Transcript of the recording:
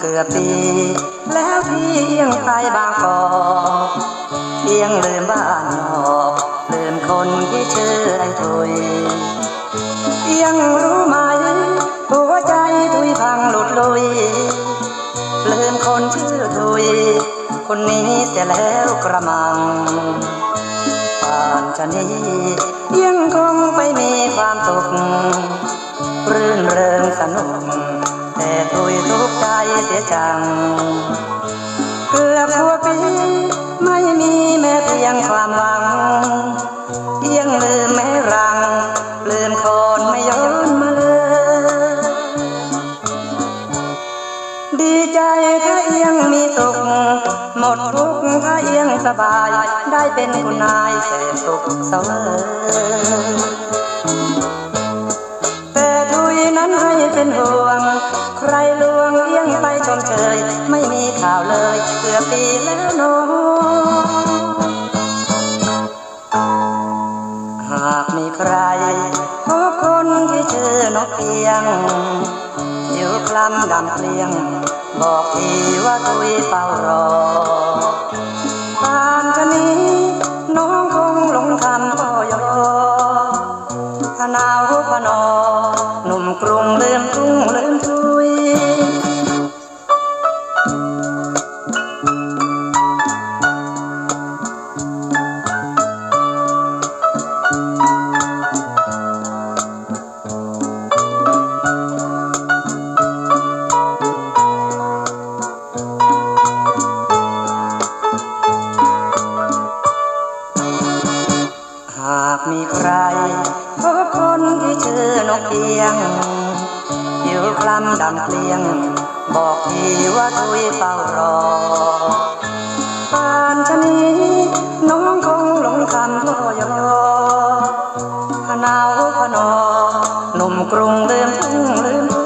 เกือบปี แล้วพี่ยังไปบางกอกเพียงลืมบ้านนอกลืมคนที่ชื่อไอ้ทุยยังรู้ไหมหัวใจทุยพังหลุดลุยลืมคนชื่อทุย คนนี้เสียแล้วกระมังป่านชะนี้ยังคงไปมีความสุขรื่นเริงสนุก จัง เกือบทั่วปีไม่มีแม้เพียงความหวังยังลืมแม่รัง ลืมคนไม่ย้อนมาเลย ดีใจถ้าเอียงมีสุข หมดทุกข์ถ้าเอียงสบาย ได้เป็นคุณนายเสพสุขเสมอ เกือบปีแล้วโนหากมีใครพบคนที่ชื่อนกเอียงอยู่คลำดำเปลียง บอกทีว่าทุยเฝ้ารอป่านชะนี้น้องคงหลงคำพ่อยอพนาวพนอหนุ่มกรุงลืมทุ่งลืมทุย มีใครพบคนที่ชื่อนกเอียงผิวคล้ำดำเปลี่ยง บอกทีว่าทุยเฝ้ารอปานชะนีน้องคงหลงคำก็ยอพนาวพนอหนุ่มกรุงเดิมทุ่งลืม